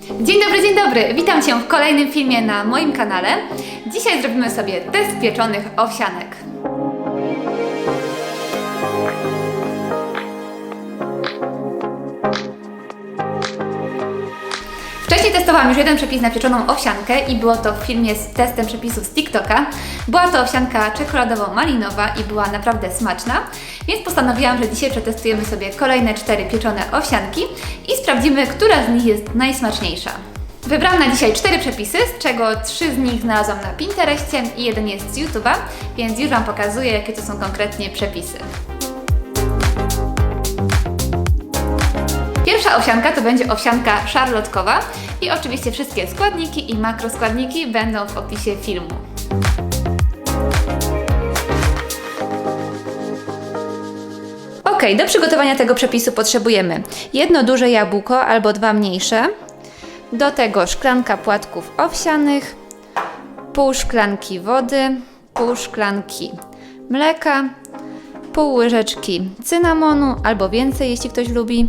Dzień dobry, dzień dobry! Witam Cię w kolejnym filmie na moim kanale. Dzisiaj zrobimy sobie test pieczonych owsianek. Wcześniej testowałam już jeden przepis na pieczoną owsiankę i było to w filmie z testem przepisów z TikToka. Była to owsianka czekoladowo-malinowa i była naprawdę smaczna, więc postanowiłam, że dzisiaj przetestujemy sobie kolejne cztery pieczone owsianki i sprawdzimy, która z nich jest najsmaczniejsza. Wybrałam na dzisiaj cztery przepisy, z czego trzy z nich znalazłam na Pinterestie i jeden jest z YouTube'a, więc już Wam pokazuję, jakie to są konkretnie przepisy. Pierwsza owsianka to będzie owsianka szarlotkowa i oczywiście wszystkie składniki i makroskładniki będą w opisie filmu. Ok, do przygotowania tego przepisu potrzebujemy jedno duże jabłko albo dwa mniejsze, do tego szklanka płatków owsianych, pół szklanki wody, pół szklanki mleka, pół łyżeczki cynamonu albo więcej, jeśli ktoś lubi.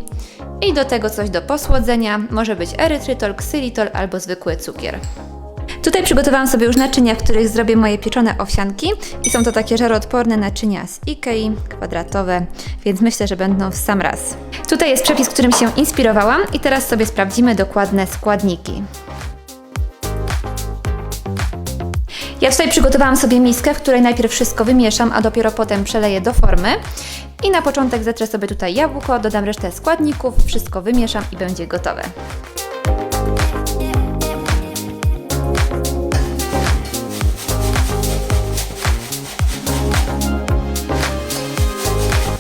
I do tego coś do posłodzenia. Może być erytrytol, ksylitol albo zwykły cukier. Tutaj przygotowałam sobie już naczynia, w których zrobię moje pieczone owsianki i są to takie żaroodporne naczynia z Ikei, kwadratowe, więc myślę, że będą w sam raz. Tutaj jest przepis, którym się inspirowałam i teraz sobie sprawdzimy dokładne składniki. Ja tutaj przygotowałam sobie miskę, w której najpierw wszystko wymieszam, a dopiero potem przeleję do formy. I na początek zetrę sobie tutaj jabłko, dodam resztę składników, wszystko wymieszam i będzie gotowe.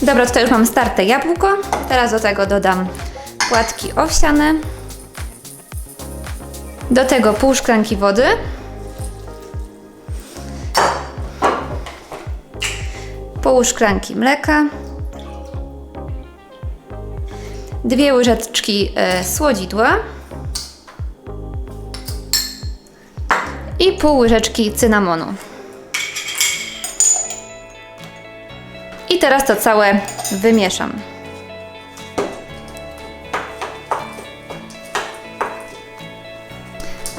Dobra, tutaj już mam starte jabłko. Teraz do tego dodam płatki owsiane. Do tego pół szklanki wody. Pół szklanki mleka. Dwie łyżeczki e, słodzidła. I pół łyżeczki cynamonu. I teraz to całe wymieszam.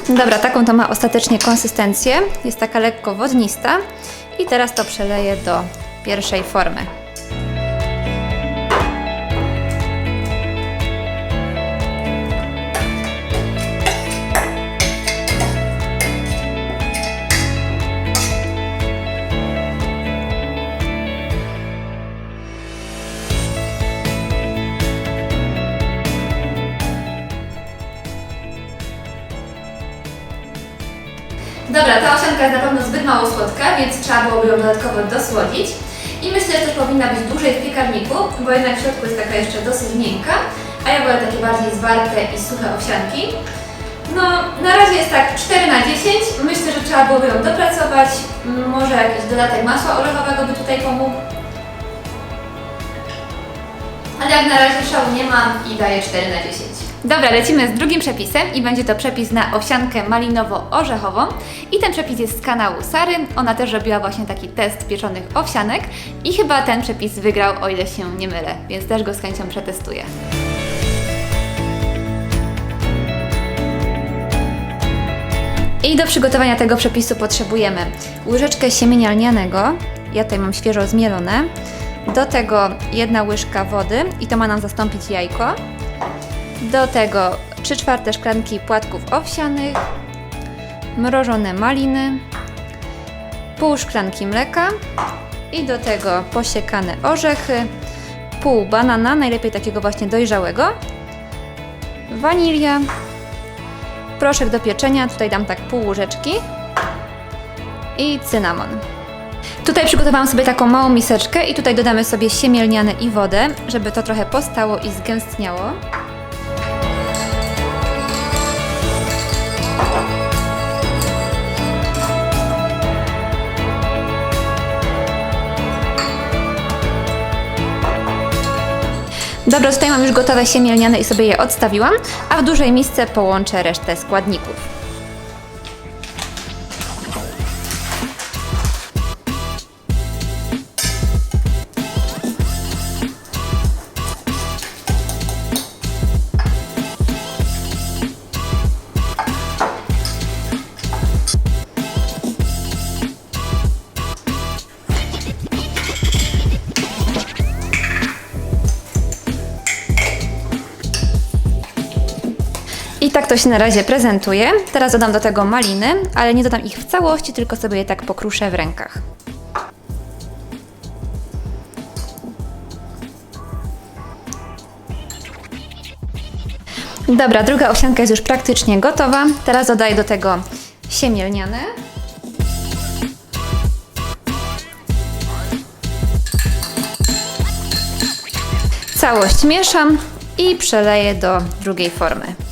Dobra, taką to ma ostatecznie konsystencję. Jest taka lekko wodnista. I teraz to przeleję do pierwszej formy. Dobra, ta owsianka jest na pewno zbyt mało słodka, więc trzeba byłoby ją dodatkowo dosłodzić. I myślę, że też powinna być dłużej w piekarniku, bo jednak w środku jest taka jeszcze dosyć miękka, a ja wolę takie bardziej zwarte i suche owsianki. No, na razie jest tak 4 na 10. Myślę, że trzeba byłoby ją dopracować. Może jakiś dodatek masła orzechowego by tutaj pomógł. Ale jak na razie szału nie mam i daję 4 na 10. Dobra, lecimy z drugim przepisem i będzie to przepis na owsiankę malinowo-orzechową. I ten przepis jest z kanału Sary. Ona też robiła właśnie taki test pieczonych owsianek i chyba ten przepis wygrał, o ile się nie mylę, więc też go z chęcią przetestuję. I do przygotowania tego przepisu potrzebujemy łyżeczkę siemienia lnianego, ja tutaj mam świeżo zmielone, do tego jedna łyżka wody i to ma nam zastąpić jajko, do tego 3 czwarte szklanki płatków owsianych, mrożone maliny, pół szklanki mleka i do tego posiekane orzechy, pół banana, najlepiej takiego właśnie dojrzałego, wanilia, proszek do pieczenia, tutaj dam tak pół łyżeczki i cynamon. Tutaj przygotowałam sobie taką małą miseczkę i tutaj dodamy sobie siemię lniane i wodę, żeby to trochę postało i zgęstniało. Dobra, tutaj mam już gotowe siemię lniane i sobie je odstawiłam, a w dużej misce połączę resztę składników. To się na razie prezentuje. Teraz dodam do tego maliny, ale nie dodam ich w całości, tylko sobie je tak pokruszę w rękach. Dobra, druga owsianka jest już praktycznie gotowa. Teraz dodaję do tego siemię lniane. Całość mieszam i przeleję do drugiej formy.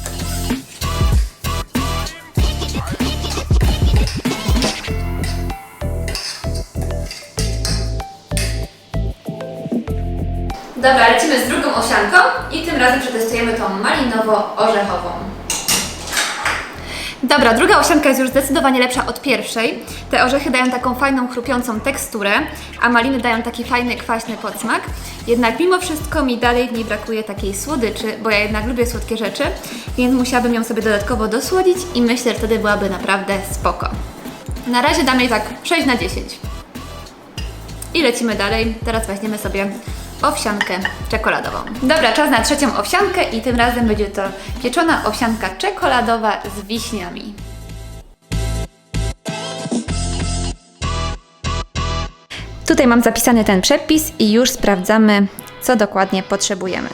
Dobra, lecimy z drugą owsianką i tym razem przetestujemy tą malinowo-orzechową. Dobra, druga owsianka jest już zdecydowanie lepsza od pierwszej. Te orzechy dają taką fajną, chrupiącą teksturę, a maliny dają taki fajny, kwaśny podsmak. Jednak mimo wszystko mi dalej w niej brakuje takiej słodyczy, bo ja jednak lubię słodkie rzeczy, więc musiałabym ją sobie dodatkowo dosłodzić i myślę, że wtedy byłaby naprawdę spoko. Na razie damy jej tak 6 na 10. I lecimy dalej. Teraz weźmiemy sobie owsiankę czekoladową. Dobra, czas na trzecią owsiankę i tym razem będzie to pieczona owsianka czekoladowa z wiśniami. Tutaj mam zapisany ten przepis i już sprawdzamy, co dokładnie potrzebujemy.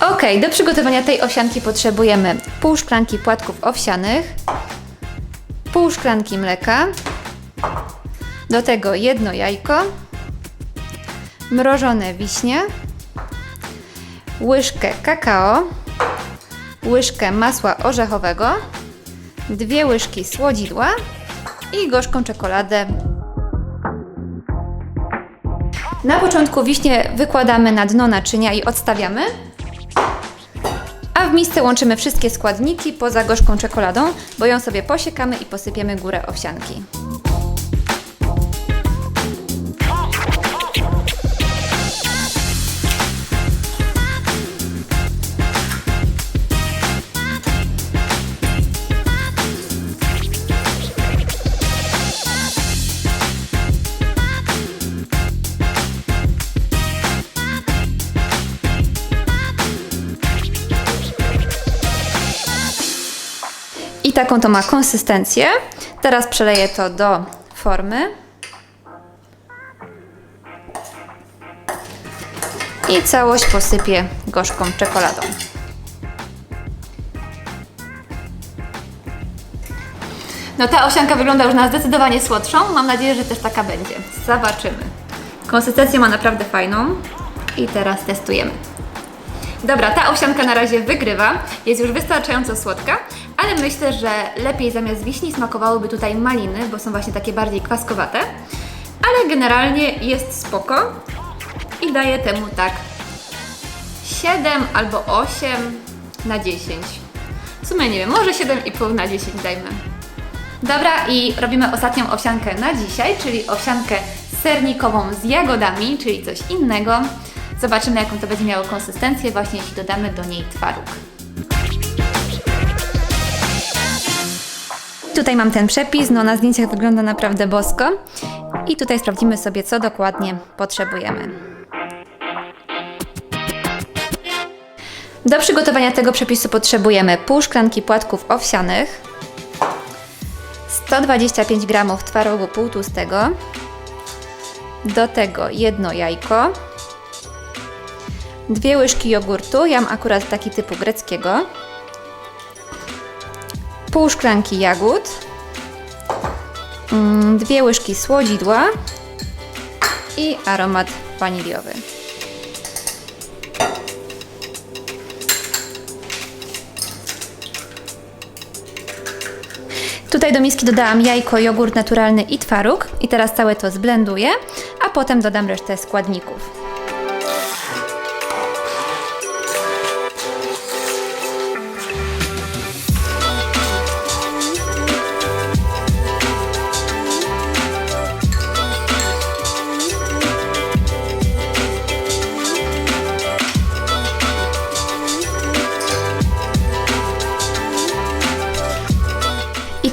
Ok, do przygotowania tej owsianki potrzebujemy pół szklanki płatków owsianych, pół szklanki mleka, do tego jedno jajko, mrożone wiśnie, łyżkę kakao, łyżkę masła orzechowego, dwie łyżki słodzidła i gorzką czekoladę. Na początku wiśnie wykładamy na dno naczynia i odstawiamy. A w misce łączymy wszystkie składniki poza gorzką czekoladą, bo ją sobie posiekamy i posypiemy górę owsianki. Taką to ma konsystencję. Teraz przeleję to do formy. I całość posypię gorzką czekoladą. No ta owsianka wygląda już na zdecydowanie słodszą. Mam nadzieję, że też taka będzie. Zobaczymy. Konsystencję ma naprawdę fajną. I teraz testujemy. Dobra, ta owsianka na razie wygrywa. Jest już wystarczająco słodka, ale myślę, że lepiej zamiast wiśni smakowałyby tutaj maliny, bo są właśnie takie bardziej kwaskowate. Ale generalnie jest spoko i daję temu tak 7 albo 8 na 10. W sumie nie wiem, może 7,5 na 10 dajmy. Dobra, i robimy ostatnią owsiankę na dzisiaj, czyli owsiankę sernikową z jagodami, czyli coś innego. Zobaczymy, jaką to będzie miało konsystencję, właśnie jeśli dodamy do niej twaróg. Tutaj mam ten przepis, no na zdjęciach wygląda naprawdę bosko. I tutaj sprawdzimy sobie, co dokładnie potrzebujemy. Do przygotowania tego przepisu potrzebujemy pół szklanki płatków owsianych, 125 g twarogu półtłustego, do tego jedno jajko, dwie łyżki jogurtu, ja mam akurat taki typu greckiego, pół szklanki jagód, mm, dwie łyżki słodzidła i aromat waniliowy. Tutaj do miski dodałam jajko, jogurt naturalny i twaróg i teraz całe to zblenduję, a potem dodam resztę składników.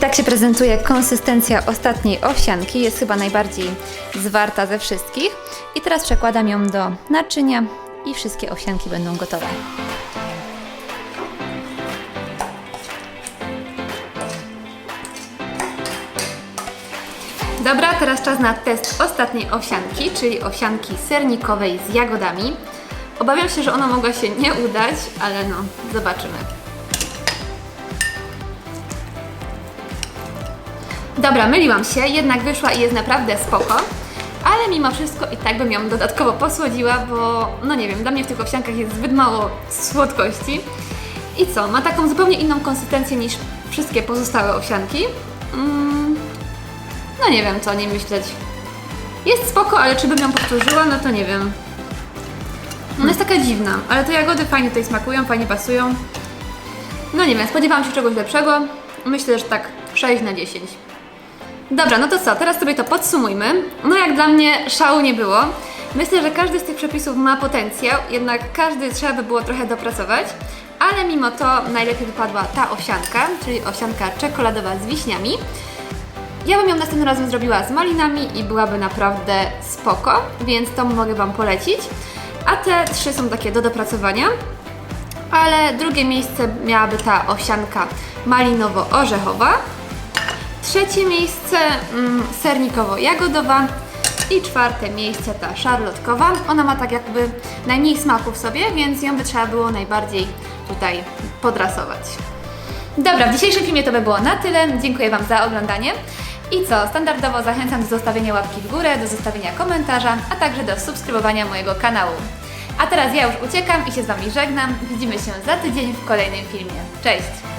Tak się prezentuje konsystencja ostatniej owsianki, jest chyba najbardziej zwarta ze wszystkich. I teraz przekładam ją do naczynia i wszystkie owsianki będą gotowe. Dobra, teraz czas na test ostatniej owsianki, czyli owsianki sernikowej z jagodami. Obawiam się, że ona mogła się nie udać, ale no, zobaczymy. Dobra, myliłam się, jednak wyszła i jest naprawdę spoko. Ale mimo wszystko i tak bym ją dodatkowo posłodziła, bo no nie wiem, dla mnie w tych owsiankach jest zbyt mało słodkości. I co, ma taką zupełnie inną konsystencję niż wszystkie pozostałe owsianki. Mm, no nie wiem, co o niej myśleć. Jest spoko, ale czy bym ją powtórzyła, no to nie wiem. Ona jest taka dziwna, ale te jagody fajnie tutaj smakują, fajnie pasują. No nie wiem, spodziewałam się czegoś lepszego. Myślę, że tak 6 na 10. Dobra, no to co, teraz sobie to podsumujmy. No jak dla mnie szału nie było. Myślę, że każdy z tych przepisów ma potencjał, jednak każdy trzeba by było trochę dopracować. Ale mimo to najlepiej wypadła ta owsianka, czyli owsianka czekoladowa z wiśniami. Ja bym ją następnym razem zrobiła z malinami i byłaby naprawdę spoko, więc to mogę Wam polecić. A te trzy są takie do dopracowania. Ale drugie miejsce miałaby ta owsianka malinowo-orzechowa. Trzecie miejsce mm, sernikowo-jagodowa i czwarte miejsce ta szarlotkowa. Ona ma tak jakby najmniej smaku w sobie, więc ją by trzeba było najbardziej tutaj podrasować. Dobra, w dzisiejszym filmie to by było na tyle. Dziękuję Wam za oglądanie. I co, standardowo zachęcam do zostawienia łapki w górę, do zostawienia komentarza, a także do subskrybowania mojego kanału. A teraz ja już uciekam i się z Wami żegnam. Widzimy się za tydzień w kolejnym filmie. Cześć!